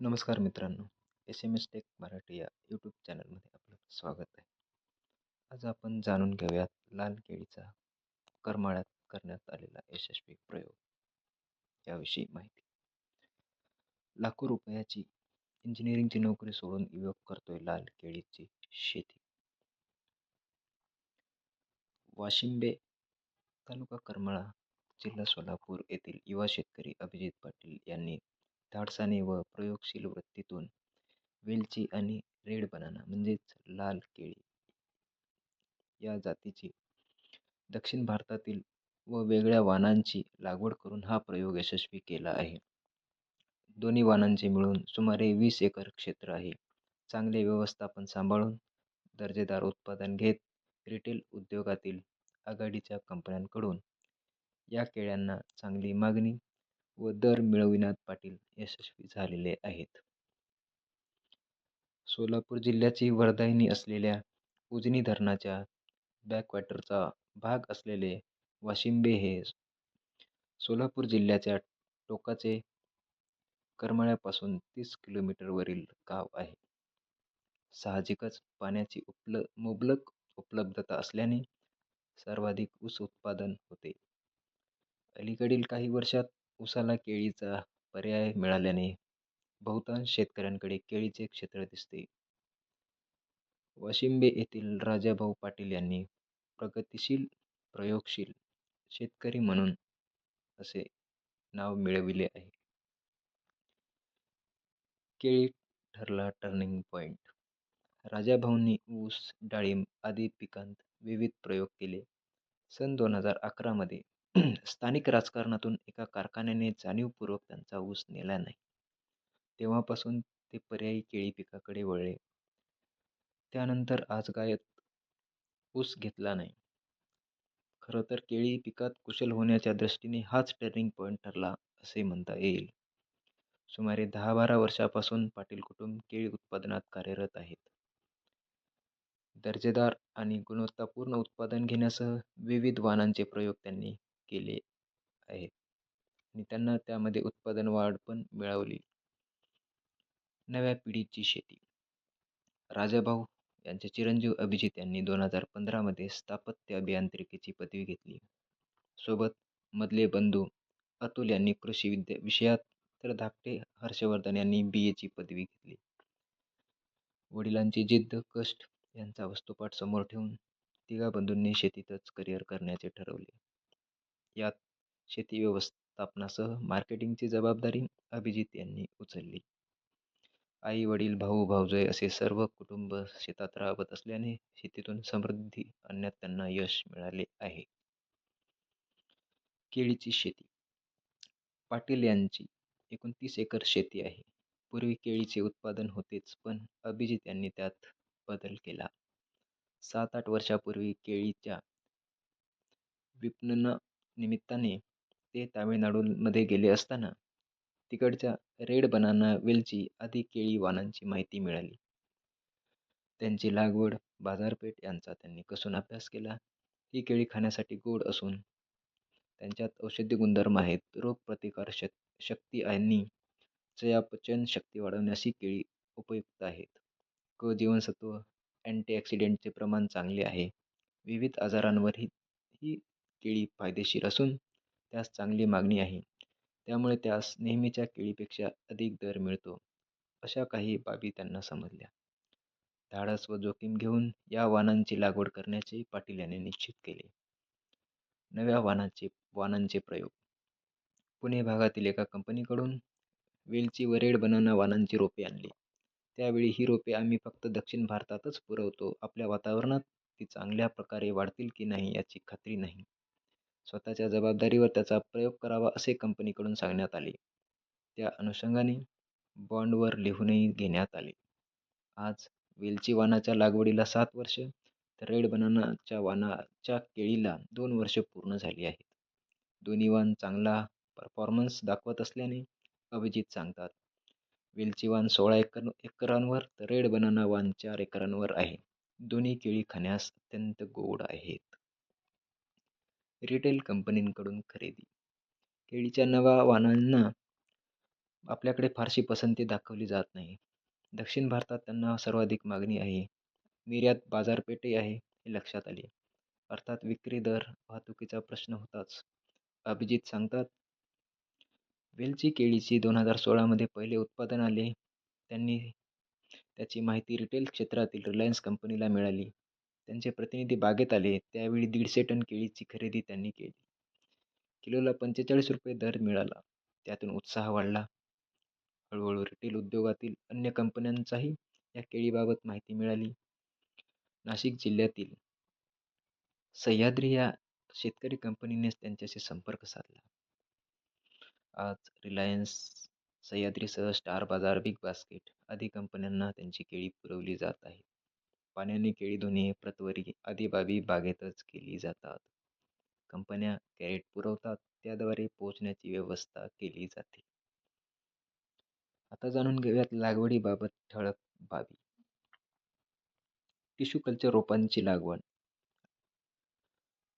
नमस्कार मित्रांनो S M S tech Marathi या यूट्यूब चॅनलमध्ये आपलं स्वागत आहे. आज आपण जाणून घेऊयात लाल केळीचा करमाळ्यात करण्यात आलेला यशस्वी प्रयोग याविषयी माहिती. लाखो रुपयाची इंजिनिअरिंगची नोकरी सोडून युवक करतोय लाल केळीची शेती. वाशिंबे तालुका करमाळा जिल्हा सोलापूर येथील युवा शेतकरी अभिजित पाटील यांनी धाडसाने व प्रयोगशील वृत्तीतून वेलची आणि रेड बनाना म्हणजेच लाल केळी या जातीची दक्षिण भारतातील व वेगळ्या वाणांची लागवड करून हा प्रयोग यशस्वी केला आहे. दोन्ही वाणांचे मिळून सुमारे वीस एकर क्षेत्र आहे. चांगले व्यवस्थापन सांभाळून दर्जेदार उत्पादन घेत रिटेल उद्योगातील आघाडीच्या कंपन्यांकडून या केळ्यांना चांगली मागणी व दर मिळविण्यात पाटील यशस्वी झालेले आहेत. सोलापूर जिल्ह्याची वर्धायनी असलेल्या उजनी धरणाच्या बॅकवॉटरचा भाग असलेले वाशिंबे हे सोलापूर जिल्ह्याच्या टोकाचे करमाळ्यापासून तीस किलोमीटरवरील गाव आहे. साहजिकच पाण्याची उपल मुबलक उपलब्धता असल्याने सर्वाधिक ऊस उत्पादन होते. अलीकडील काही वर्षात ऊसाला केळीचा पर्याय मिळाल्याने बहुतांश शेतकऱ्यांकडे केळीचे क्षेत्र दिसते. वाशिंबे येथील राजाभाऊ पाटील यांनी प्रगतिशील प्रयोगशील शेतकरी म्हणून असे नाव मिळविले आहे. केळी ठरला टर्निंग पॉईंट राजाभाऊंनी ऊस डाळिंब आदी पिकांत विविध प्रयोग केले. सन दोन हजार अकरामध्ये स्थानिक राजकारणातून एका कारखान्याने जाणीवपूर्वक त्यांचा ऊस नेला नाही. तेव्हापासून ते पर्यायी केळी पिकाकडे वळले. त्यानंतर आजगायत ऊस घेतला नाही. खरं तर केळी पिकात कुशल होण्याच्या दृष्टीने हाच टर्निंग पॉईंट ठरला असे म्हणता येईल. सुमारे दहा बारा वर्षापासून पाटील कुटुंब केळी उत्पादनात कार्यरत आहेत. दर्जेदार आणि गुणवत्तापूर्ण उत्पादन घेण्यासह विविध वाणांचे प्रयोग त्यांनी केले आहेत. आणि त्यांना त्यामध्ये उत्पादन वाढ पण मिळवली नव्या पिढीची शेती. राजाभाऊ यांचे चिरंजीव अभिजित यांनी दोन हजार पंधरामध्ये स्थापत्य अभियांत्रिकीची पदवी घेतली. सोबत मधले बंधू अतुल यांनी कृषी विद्या विषयात तर धाकटे हर्षवर्धन यांनी बी एची पदवी घेतली. वडिलांची जिद्द कष्ट यांचा वस्तुपाठ समोर ठेवून तिघा बंधूंनी शेतीतच करिअर करण्याचे ठरवले. यात शेती व्यवस्थापनासह मार्केटिंगची जबाबदारी अभिजित यांनी उचलली. आई वडील भाऊ भाऊजय असे सर्व कुटुंब शेतात राबत असल्याने शेतीतून समृद्धी आणण्यात त्यांना यश मिळाले आहे. केळीची शेती. पाटील यांची एकोणतीस एकर शेती आहे. पूर्वी केळीचे उत्पादन होतेच पण अभिजित यांनी त्यात बदल केला. सात आठ वर्षापूर्वी केळीच्या विपणन निमित्ताने ते तामिळनाडूमध्ये गेले असताना तिकडच्या रेड बनाना वेलची आदी केळी वाणांची माहिती मिळाली. त्यांची लागवड बाजारपेठ यांचा त्यांनी कसून अभ्यास केला. ही केळी खाण्यासाठी गोड असून त्यांच्यात औषधी गुणधर्म आहेत. रोगप्रतिकार शक शक्ती आणि चयापचन शक्ती वाढवण्यास ही केळी उपयुक्त आहेत. क जीवनसत्व अँटीऑक्सिडेंटचे प्रमाण चांगले आहे. विविध आजारांवर ही ही केळी फायदेशीर असून त्यास चांगली मागणी आहे. त्यामुळे त्यास नेहमीच्या केळीपेक्षा अधिक दर मिळतो अशा काही बाबी त्यांना समजल्या. धाडस व जोखीम घेऊन या वाणांची लागवड करण्याचे पाटील यांनी निश्चित केले. नव्या वाणाचे वाणांचे प्रयोग. पुणे भागातील एका कंपनीकडून वेलची व रेड बनाना वाणांची रोपे आणली. त्यावेळी ही रोपे आम्ही फक्त दक्षिण भारतातच पुरवतो आपल्या वातावरणात ती चांगल्या प्रकारे वाढतील की नाही याची खात्री नाही. स्वतःच्या जबाबदारीवर त्याचा प्रयोग करावा असे कंपनीकडून सांगण्यात आले. त्या अनुषंगाने बॉन्डवर लिहूनही घेण्यात आले. आज वेलची वानाच्या लागवडीला सात वर्ष तर रेड बनानाच्या वानाच्या केळीला दोन वर्ष पूर्ण झाली आहेत. दोन्ही वान चांगला परफॉर्मन्स दाखवत असल्याने अभिजित सांगतात वेलची वान सोळा एकर एकरांवर तर रेड बनाना वाण चार एकरांवर आहे. दोन्ही केळी खाण्यास अत्यंत गोड आहेत. रिटेल कंपनींकडून खरेदी. केळीच्या नव्या वाणांना आपल्याकडे फारशी पसंती दाखवली जात नाही. दक्षिण भारतात त्यांना सर्वाधिक मागणी आहे. निर्यात बाजारपेठही आहे हे लक्षात आले. अर्थात विक्री दर वाहतुकीचा प्रश्न होताच. अभिजित सांगतात वेलची केळीची दोन हजार सोळामध्ये पहिले उत्पादन आले. त्यांनी त्याची माहिती रिटेल क्षेत्रातील रिलायन्स कंपनीला मिळाली. त्यांचे प्रतिनिधी बागेत आले. त्यावेळी दीडशे टन केळीची खरेदी त्यांनी केली. किलोला पंचेचाळीस रुपये दर मिळाला. त्यातून उत्साह वाढला. हळूहळू रिटेल उद्योगातील अन्य कंपन्यांचाही या केळीबाबत माहिती मिळाली. नाशिक जिल्ह्यातील सह्याद्री या शेतकरी कंपनीनेच त्यांच्याशी संपर्क साधला. आज रिलायन्स सह्याद्रीसह स्टार बाजार बिग बास्केट आदी कंपन्यांना त्यांची केळी पुरवली जात आहे. पाण्याने केळी धुणे प्रतवरी आदी बाबी बागेतच केली जातात. कंपन्या कॅरेट पुरवतात त्याद्वारे पोहोचण्याची व्यवस्था केली जाते. आता जाणून घेऊयात लागवडीबाबत ठळक बाबी. टिश्यू कल्चर रोपांची लागवड.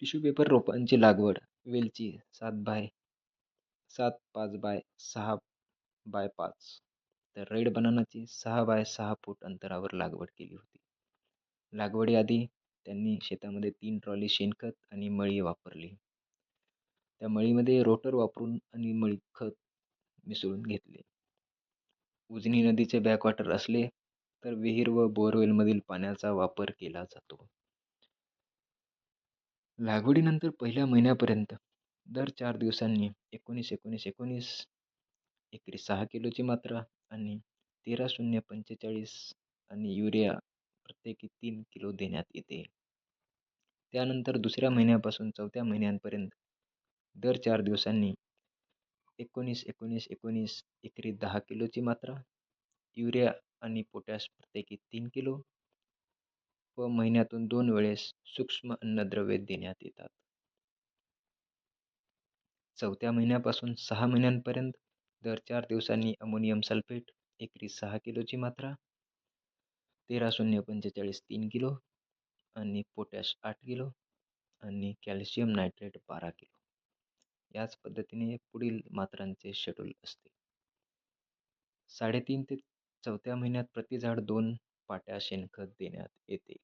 टिश्यू पेपर रोपांची लागवड वेलची सात बाय सात पाच बाय सहा बाय पाच. तर रेड बनानाची सहा बाय सहा फूट अंतरावर लागवड केली होती. लागवडीआधी त्यांनी शेतामध्ये तीन ट्रॉली शेणखत आणि मळी वापरली. त्या मळीमध्ये रोटर वापरून आणि मळी खत मिसळून घेतले. उजनी नदीचे बॅकवॉटर असले तर विहीर व बोअरवेलमधील पाण्याचा वापर केला जातो. लागवडीनंतर पहिल्या महिन्यापर्यंत दर चार दिवसांनी एकोणीस एकोणीस एकोणीस एकरी सहा किलोची मात्रा आणि तेरा शून्य पंचेचाळीस आणि युरिया प्रत्येकी तीन किलो देण्यात येते. त्यानंतर दुसऱ्या महिन्यापासून चौथ्या महिन्यांपर्यंत दर चार दिवसांनी एकोणीस एकोणीस एकोणीस एकरी दहा किलोची मात्रा युरिया आणि पोटॅश प्रत्येकी तीन किलो व महिन्यातून दोन वेळेस सूक्ष्म अन्नद्रव्ये देण्यात येतात. चौथ्या महिन्यापासून सहा महिन्यांपर्यंत दर चार दिवसांनी अमोनियम सल्फेट एकरी सहा किलोची मात्रा तेरा शून्य पंचेचाळीस तीन किलो आणि पोटॅश आठ किलो आणि कॅल्शियम नायट्रेट बारा किलो. याच पद्धतीने पुढील मात्रांचे शेड्यूल असते. साडेतीन ते चौथ्या महिन्यात प्रति झाड दोन पाट्या शेणखत देण्यात येते.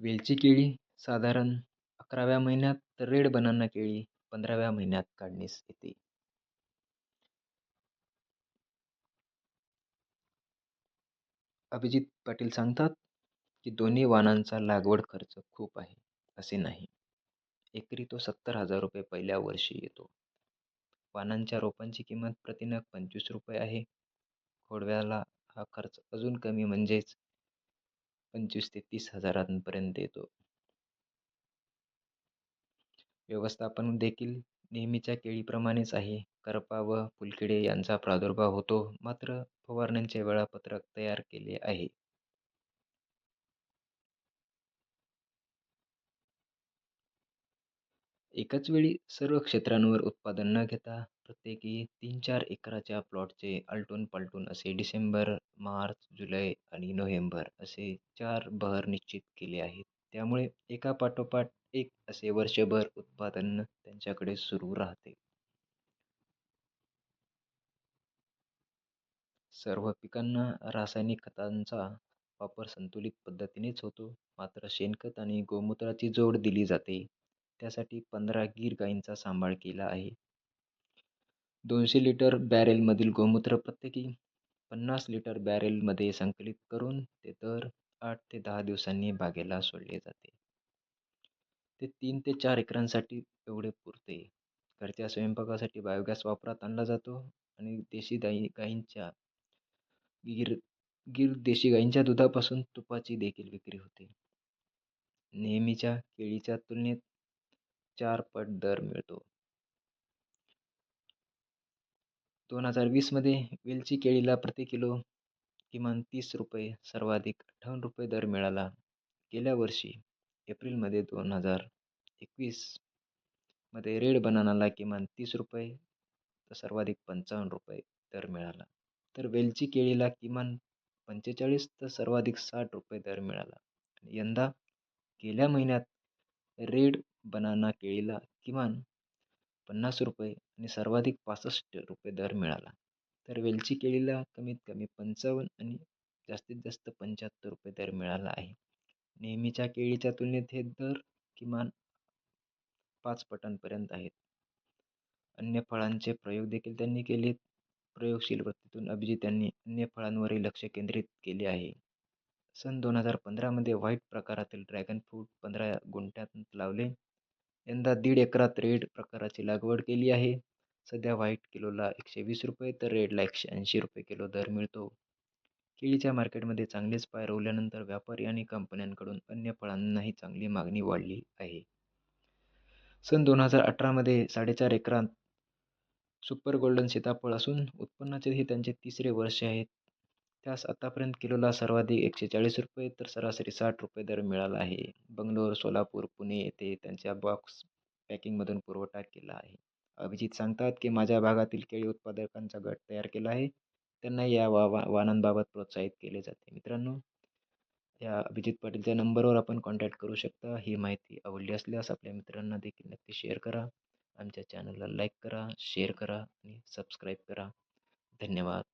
वेलची केळी साधारण अकराव्या महिन्यात तर रेड बनाना केळी पंधराव्या महिन्यात काढणीस येते. अभिजित पाटील सांगतात की दोन्ही वाणांचा लागवड खर्च खूप आहे असे नाही. एकरी तो सत्तर हजार रुपये पहिल्या वर्षी येतो. वाणांच्या रोपांची किंमत प्रतिनग पंचवीस रुपये आहे. खोडव्याला हा खर्च अजून कमी म्हणजेच पंचवीस ते तीस हजारांपर्यंत येतो. व्यवस्थापन देखील नेहमीच्या केळीप्रमाणेच आहे. करपा व फुलकिडे यांचा प्रादुर्भाव होतो. मात्र फवारण्यांचे वेळापत्रक तयार केले आहे. एकाच वेळी सर्व क्षेत्रांवर उत्पादन न घेता प्रत्येकी तीन चार एकराच्या प्लॉटचे आलटून पालटून असे डिसेंबर मार्च जुलै आणि नोव्हेंबर असे चार बहर निश्चित केले आहेत. त्यामुळे एका पाठोपाठ एक असे वर्षभर उत्पादन त्यांच्याकडे सुरू राहते. सर्व पिकांना रासायनिक खतांचा वापर संतुलित पद्धतीनेच होतो. मात्र शेणखत आणि गोमूत्राची जोड दिली जाते. त्यासाठी पंधरा गीर गाईंचा सांभाळ केला आहे. दोनशे लिटर बॅरेलमधील गोमूत्र प्रत्येकी पन्नास लिटर बॅरेलमध्ये संकलित करून ते दर आठ ते दहा दिवसांनी बागेला सोडले जाते. ते तीन ते चार एकरांसाठी एवढे पुरते. घरच्या स्वयंपाकासाठी बायोगॅस वापरात आणला जातो आणि देशी गाई गाईंच्या गीर गीर देशी गाईंच्या दुधापासून तुपाची देखील विक्री होते. नेहमीच्या केळीच्या तुलनेत चार पट दर मिळतो. दोन हजार वीसमध्ये वेलची केळीला प्रति किलो किमान तीस रुपये सर्वाधिक अठ्ठावन्न रुपये दर मिळाला गेल्या वर्षी एप्रिलमध्ये दोन हजार एकवीसमध्ये रेड बनानाला किमान तीस रुपये तर सर्वाधिक पंचावन्न रुपये दर मिळाला. तर वेलची केळीला किमान पंचेचाळीस तर सर्वाधिक साठ रुपये दर मिळाला. यंदा गेल्या महिन्यात रेड बनाना केळीला किमान पन्नास रुपये आणि सर्वाधिक पासष्ट रुपये दर मिळाला. तर वेलची केळीला कमीत कमी पंचावन्न आणि जास्तीत जास्त पंच्याहत्तर रुपये दर मिळाला आहे. नेहमीच्या केळीच्या तुलनेत हे दर किमान पाच पटांपर्यंत आहेत. अन्य फळांचे प्रयोग देखील त्यांनी केलेत. प्रयोगशील वृत्तीतून अभिजित यांनी अन्य फळांवरही लक्ष केंद्रित केले आहे. सन दोन हजार पंधरामध्ये व्हाईट प्रकारातील ड्रॅगन फ्रूट पंधरा गुंठ्यात लावले. यंदा दीड एकरात रेड प्रकाराची लागवड केली आहे. सध्या व्हाईट किलोला एकशे वीस रुपये तर रेडला एकशे ऐंशी रुपये किलो दर मिळतो. केळीच्या मार्केटमध्ये चांगलेच पाय रोवल्यानंतर व्यापारी आणि कंपन्यांकडून अन्य फळांनाही चांगली मागणी वाढली आहे. सन दोन हजार अठरामध्ये साडेचार एकरात सुपर गोल्डन सीताफळ असून उत्पन्नाचे हे त्यांचे तिसरे वर्ष आहेत. त्यास आतापर्यंत किलोला सर्वाधिक एकशे चाळीस रुपये तर सरासरी साठ रुपये दर मिळाला आहे. बंगलोर सोलापूर पुणे येथे त्यांच्या बॉक्स पॅकिंगमधून पुरवठा केला आहे. अभिजित सांगतात की माझ्या भागातील केळी उत्पादकांचा गट तयार केला आहे. त्यांना या वा वा वाहनांबाबत प्रोत्साहित केले जाते. मित्रांनो या अभिजित पाटीलच्या नंबरवर आपण कॉन्टॅक्ट करू शकता. ही माहिती आवडली असल्यास आपल्या मित्रांना देखील नक्की शेअर करा. आमच्या चॅनलला लाईक करा शेअर करा आणि सबस्क्राईब करा. धन्यवाद.